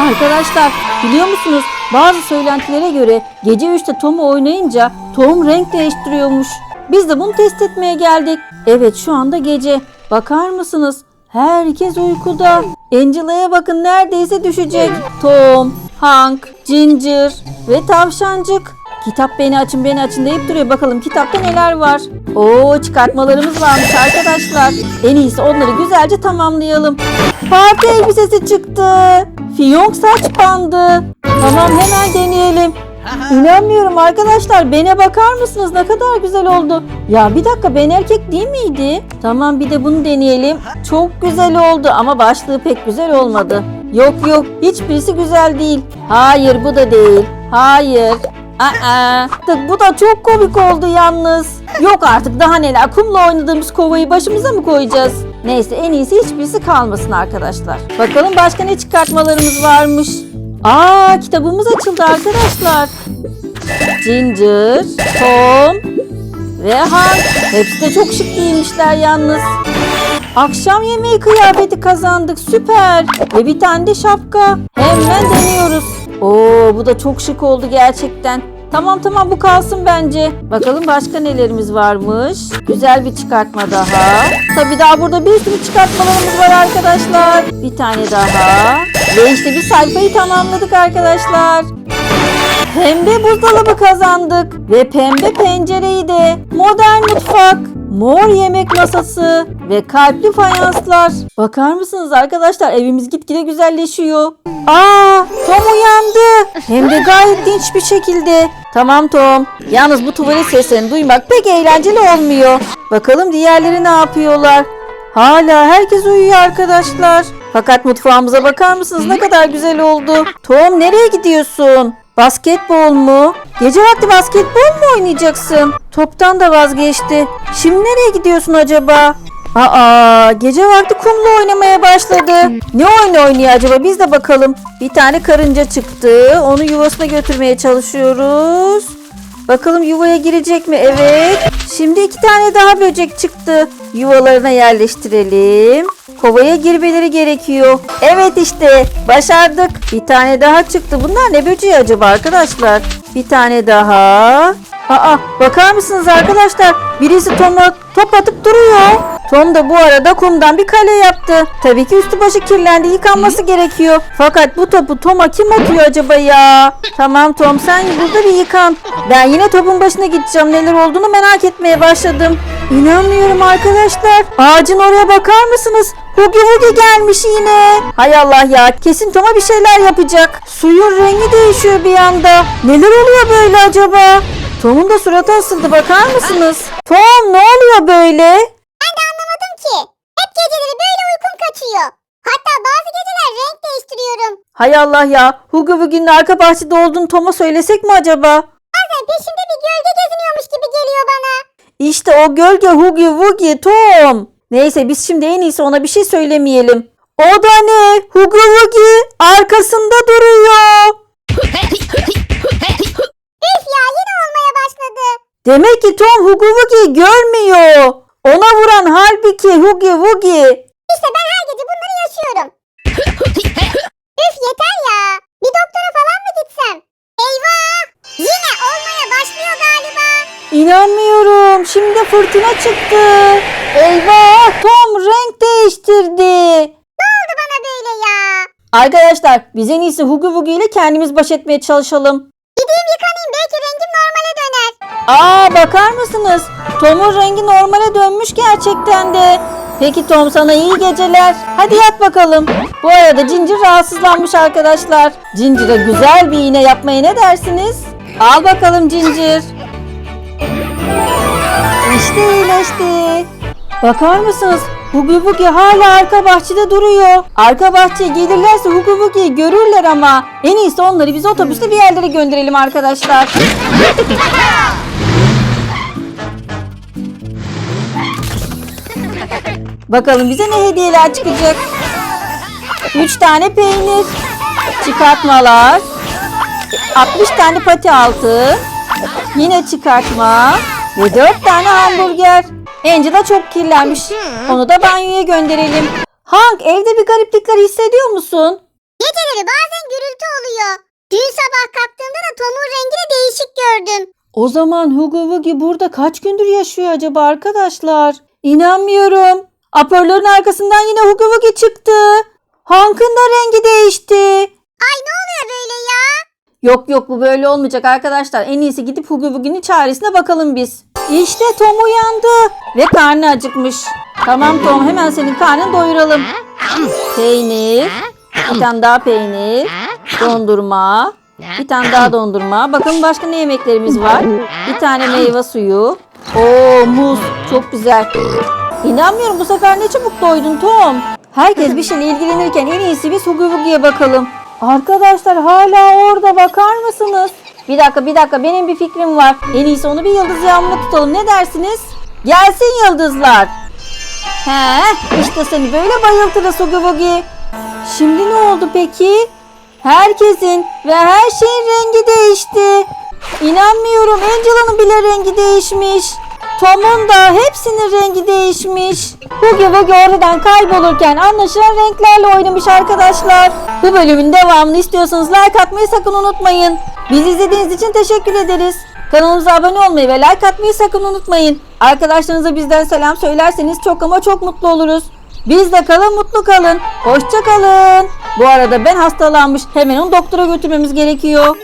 Arkadaşlar biliyor musunuz bazı söylentilere göre gece 3'te Tom'u oynayınca Tom renk değiştiriyormuş. Biz de bunu test etmeye geldik. Evet şu anda gece. Bakar mısınız? Herkes uykuda. Angela'ya bakın neredeyse düşecek. Tom, Hank, Ginger ve Tavşancık. Kitap beni açın beni açın deyip duruyor. Bakalım kitapta neler var. Oo çıkartmalarımız varmış arkadaşlar. En iyisi onları güzelce tamamlayalım. Parti elbisesi çıktı. Fiyonk saç bandı. Tamam hemen deneyelim. İnanmıyorum arkadaşlar. Bene bakar mısınız? Ne kadar güzel oldu. Ya bir dakika ben erkek değil miydi? Tamam bir de bunu deneyelim. Çok güzel oldu ama başlığı pek güzel olmadı. Yok yok hiçbirisi güzel değil. Hayır bu da değil. Hayır. Aa, bu da çok komik oldu yalnız. Yok artık daha neler kumla oynadığımız kovayı başımıza mı koyacağız? Neyse en iyisi hiçbirisi kalmasın arkadaşlar. Bakalım başka ne çıkartmalarımız varmış. Aa kitabımız açıldı arkadaşlar. Ginger, Tom ve Hank. Hepsi de çok şık giyinmişler yalnız. Akşam yemeği kıyafeti kazandık süper. Ve bir tane de şapka. Hemen deniyoruz. Oo bu da çok şık oldu gerçekten. Tamam tamam bu kalsın bence. Bakalım başka nelerimiz varmış. Güzel bir çıkartma daha. Tabii daha burada bir sürü çıkartmalarımız var arkadaşlar. Bir tane daha. Ve işte bir sayfayı tamamladık arkadaşlar. Pembe buzdolabı kazandık ve pembe pencereyi de modern mutfak, mor yemek masası ve kalpli fayanslar. Bakar mısınız arkadaşlar evimiz gitgide güzelleşiyor. Aa Tom uyandı. Hem de gayet dinç bir şekilde. Tamam Tom. Yalnız bu tuvalet seslerini duymak pek eğlenceli olmuyor. Bakalım diğerleri ne yapıyorlar. Hala herkes uyuyor arkadaşlar. Fakat mutfağımıza bakar mısınız ne kadar güzel oldu. Tom nereye gidiyorsun? Basketbol mu? Gece vakti basketbol mu oynayacaksın? Toptan da vazgeçti. Şimdi nereye gidiyorsun acaba? Aa, gece vakti kumla oynamaya başladı. Ne oyun oynuyor acaba? Biz de bakalım. Bir tane karınca çıktı. Onu yuvasına götürmeye çalışıyoruz. Bakalım yuvaya girecek mi? Evet. Şimdi iki tane daha böcek çıktı. Yuvalarına yerleştirelim. Kovaya girmeleri gerekiyor. Evet işte başardık. Bir tane daha çıktı. Bunlar ne böceği acaba arkadaşlar? Bir tane daha. Aa bakar mısınız arkadaşlar? Birisi Tom'a top atıp duruyor. Tom da bu arada kumdan bir kale yaptı. Tabii ki üstü başı kirlendi. Yıkanması gerekiyor. Fakat bu topu Tom'a kim atıyor acaba ya? Tamam Tom sen burada bir yıkan. Ben yine topun başına gideceğim. Neler olduğunu merak etmeye başladım. İnanmıyorum arkadaşlar. Ağacın oraya bakar mısınız? Hugi Hugi gelmiş yine. Hay Allah ya kesin Tom'a bir şeyler yapacak. Suyun rengi değişiyor bir anda. Neler oluyor böyle acaba? Tom'un da suratı asıldı bakar mısınız? Tom ne oluyor böyle? Ben de anlamadım ki. Hep geceleri böyle uykum kaçıyor. Hatta bazı geceler renk değiştiriyorum. Hay Allah ya Hugi Hugi'nin arka bahçede olduğunu Tom'a söylesek mi acaba? Bazen peşimde bir gölge geziniyormuş gibi geliyor bana. İşte o gölge Hugi Hugi Tom. Neyse biz şimdi en iyisi ona bir şey söylemeyelim. O da ne? Hugi Hugi arkasında duruyor. Üf ya yine olmaya başladı. Demek ki Tom Hugi Hugi görmüyor. Ona vuran halbuki Hugi Hugi. İşte ben her gece bunları yaşıyorum. Üf yeter ya. Bir doktora falan mı gitsem? Eyvah! Yine olmaya başlıyor galiba. İnanmıyorum. Şimdi fırtına çıktı. Eyvah Tom renk değiştirdi. Ne oldu bana böyle ya? Arkadaşlar biz en iyisi Hugi Hugi ile kendimiz baş etmeye çalışalım. Gideyim yıkanayım belki rengim normale döner. Aa bakar mısınız? Tom'un rengi normale dönmüş gerçekten de. Peki Tom sana iyi geceler. Hadi yat bakalım. Bu arada Ginger rahatsızlanmış arkadaşlar. Ginger'a güzel bir iğne yapmaya ne dersiniz? Al bakalım Ginger. İşte iyileşti. Bakar mısınız? Hugi Bugi hala arka bahçede duruyor. Arka bahçeye gelirlerse Hugi Bugi'yi görürler ama. En iyisi onları biz otobüste bir yerlere gönderelim arkadaşlar. Bakalım bize ne hediyeler çıkacak. 3 tane peynir, çıkartmalar, 60 tane pati altı, yine çıkartma ve 4 tane hamburger. Angela çok kirlenmiş. Onu da banyoya gönderelim. Hank evde bir gariplikler hissediyor musun? Geceleri geceleri bazen gürültü oluyor. Dün sabah kalktığımda da Tom'un rengini değişik gördüm. O zaman Hugo Wugi burada kaç gündür yaşıyor acaba arkadaşlar? İnanmıyorum. Apörlerin arkasından yine Hugo Wugi çıktı. Hank'ın da rengi değişti. Ay ne oluyor böyle ya? Yok yok bu böyle olmayacak arkadaşlar. En iyisi gidip Hugo Wugi'nin çaresine bakalım biz. İşte Tom uyandı ve karnı acıkmış. Tamam Tom hemen senin karnını doyuralım. Peynir, bir tane daha peynir, dondurma, bir tane daha dondurma. Bakın başka ne yemeklerimiz var. Bir tane meyve suyu. Oo muz çok güzel. İnanmıyorum bu sefer ne çabuk doydun Tom. Herkes bir şeyle ilgilenirken en iyisi biz Hugo Wugi'ye bakalım. Arkadaşlar hala orada bakar mısınız? Bir dakika bir dakika benim bir fikrim var. En iyisi onu bir yıldız yağmuruna tutalım ne dersiniz? Gelsin yıldızlar. He işte seni böyle bayıltırız Hugo Wugi. Şimdi ne oldu peki? Herkesin ve her şeyin rengi değişti. İnanmıyorum Angela'nın bile rengi değişmiş. Tom'un da hepsinin rengi değişmiş. Hugo Wugi oradan kaybolurken anlaşılan renklerle oynamış arkadaşlar. Bu bölümün devamını istiyorsanız like atmayı sakın unutmayın. Bizi izlediğiniz için teşekkür ederiz. Kanalımıza abone olmayı ve like atmayı sakın unutmayın. Arkadaşlarınıza bizden selam söylerseniz çok ama çok mutlu oluruz. Bizde kalın mutlu kalın. Hoşça kalın. Bu arada ben hastalanmış. Hemen onu doktora götürmemiz gerekiyor.